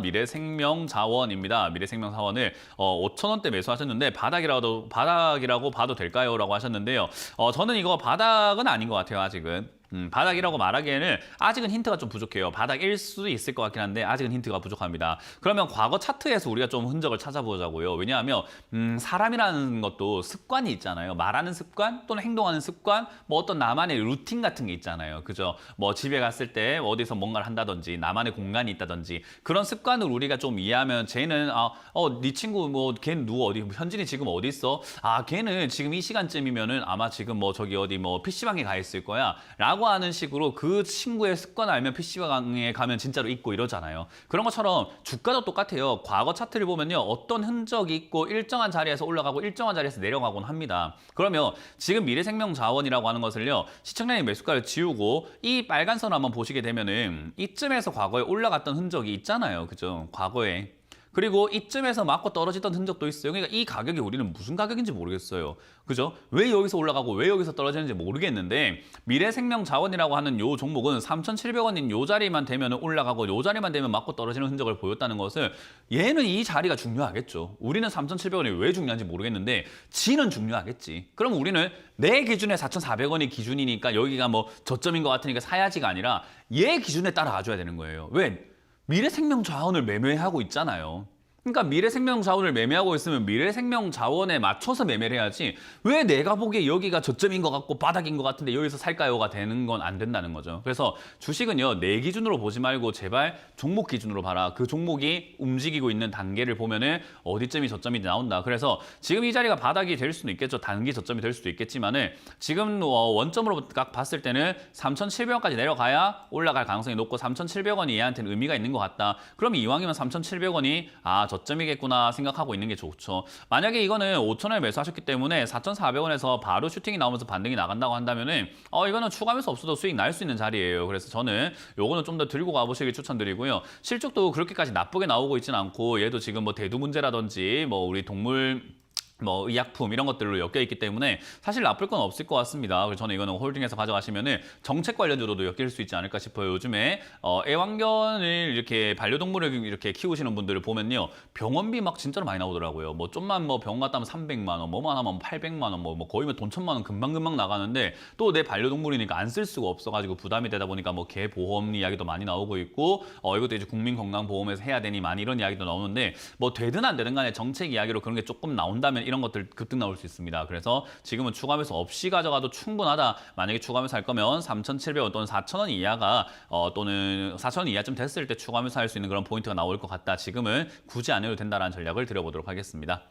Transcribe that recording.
미래생명자원입니다. 미래생명자원을 어, 5천 원대 매수하셨는데 바닥이라도 바닥이라고 봐도 될까요?라고 하셨는데요. 어, 저는 이거 바닥은 아닌 것 같아요. 아직은. 음, 바닥이라고 말하기에는 아직은 힌트가 좀 부족해요. 바닥일 수도 있을 것 같긴 한데 아직은 힌트가 부족합니다. 그러면 과거 차트에서 우리가 좀 흔적을 찾아보자고요. 왜냐하면 음, 사람이라는 것도 습관이 있잖아요. 말하는 습관 또는 행동하는 습관, 뭐 어떤 나만의 루틴 같은 게 있잖아요. 그죠? 뭐 집에 갔을 때 어디서 뭔가를 한다든지 나만의 공간이 있다든지 그런 습관을 우리가 좀 이해하면 쟤는 아, 어, 네 친구 뭐 걔는 누구 어디 현진이 지금 어디 있어? 아, 걔는 지금 이 시간쯤이면은 아마 지금 뭐 저기 어디 뭐 PC방에 가 있을 거야. 라고 하는 식으로 그 친구의 습관을 알면 PC방에 가면 진짜로 있고 이러잖아요. 그런 것처럼 주가도 똑같아요. 과거 차트를 보면요. 어떤 흔적이 있고 일정한 자리에서 올라가고 일정한 자리에서 내려가곤 합니다. 그러면 지금 미래생명 자원이라고 하는 것을요. 시청량의 매수가를 지우고 이 빨간 선 한번 보시게 되면은 이쯤에서 과거에 올라갔던 흔적이 있잖아요. 그죠? 과거에. 그리고 이쯤에서 맞고 떨어지던 흔적도 있어요. 그러니까 이 가격이 우리는 무슨 가격인지 모르겠어요. 그죠? 왜 여기서 올라가고 왜 여기서 떨어지는지 모르겠는데 미래생명자원이라고 하는 요 종목은 3,700원인 요 자리만 되면 올라가고 요 자리만 되면 맞고 떨어지는 흔적을 보였다는 것을 얘는 이 자리가 중요하겠죠. 우리는 3,700원이 왜 중요한지 모르겠는데 지는 중요하겠지. 그럼 우리는 내 기준에 4,400원이 기준이니까 여기가 뭐 저점인 것 같으니까 사야지가 아니라 얘 기준에 따라 가줘야 되는 거예요. 왜? 미래 생명 자원을 매매하고 있잖아요. 그러니까 미래생명 자원을 매매하고 있으면 미래생명 자원에 맞춰서 매매를 해야지 왜 내가 보기에 여기가 저점인 것 같고 바닥인 것 같은데 여기서 살까요가 되는 건 안 된다는 거죠. 그래서 주식은요 내 기준으로 보지 말고 제발 종목 기준으로 봐라. 그 종목이 움직이고 있는 단계를 보면은 어디쯤이 저점이 나온다. 그래서 지금 이 자리가 바닥이 될 수도 있겠죠. 단기 저점이 될 수도 있겠지만은 지금 어, 원점으로 딱 봤을 때는 3,700원까지 내려가야 올라갈 가능성이 높고 3,700원이 얘한테는 의미가 있는 것 같다. 그럼 이왕이면 3,700원이 아 저 점이겠구나 생각하고 있는 게 좋죠. 만약에 이거는 5,000원에 매수하셨기 때문에 4,400원에서 바로 슈팅이 나오면서 반등이 나간다고 한다면은 어 이거는 추가하면서 없어도 수익 날 수 있는 자리예요. 그래서 저는 요거는 좀 더 들고 가보시길 추천드리고요. 실적도 그렇게까지 나쁘게 나오고 있지는 않고 얘도 지금 뭐 대두 문제라든지 뭐 우리 동물 뭐 의약품 이런 것들로 엮여 있기 때문에 사실 나쁠 건 없을 것 같습니다. 그래서 저는 이거는 홀딩해서 가져가시면은 정책 관련주로도 엮일 수 있지 않을까 싶어요. 요즘에 어, 애완견을 이렇게 반려동물을 이렇게 키우시는 분들을 보면요 병원비 막 진짜로 많이 나오더라고요. 뭐 좀만 뭐 병원 갔다 하면 300만 원, 뭐만 하면 800만 원, 뭐, 뭐 거의 뭐 돈 천만 원 금방 금방 나가는데 또 내 반려동물이니까 안 쓸 수가 없어 가지고 부담이 되다 보니까 뭐 개 보험 이야기도 많이 나오고 있고 어 이것도 이제 국민 건강 보험에서 해야 되니 많이 이런 이야기도 나오는데 뭐 되든 안 되든 간에 정책 이야기로 그런 게 조금 나온다면 이런 것들 급등 나올 수 있습니다. 그래서 지금은 추가 매수 없이 가져가도 충분하다. 만약에 추가 매수 할 거면 3,700원 또는 4,000원 이하가 어, 또는 4,000원 이하쯤 됐을 때 추가 매수 할 수 있는 그런 포인트가 나올 것 같다. 지금은 굳이 안 해도 된다라는 전략을 드려보도록 하겠습니다.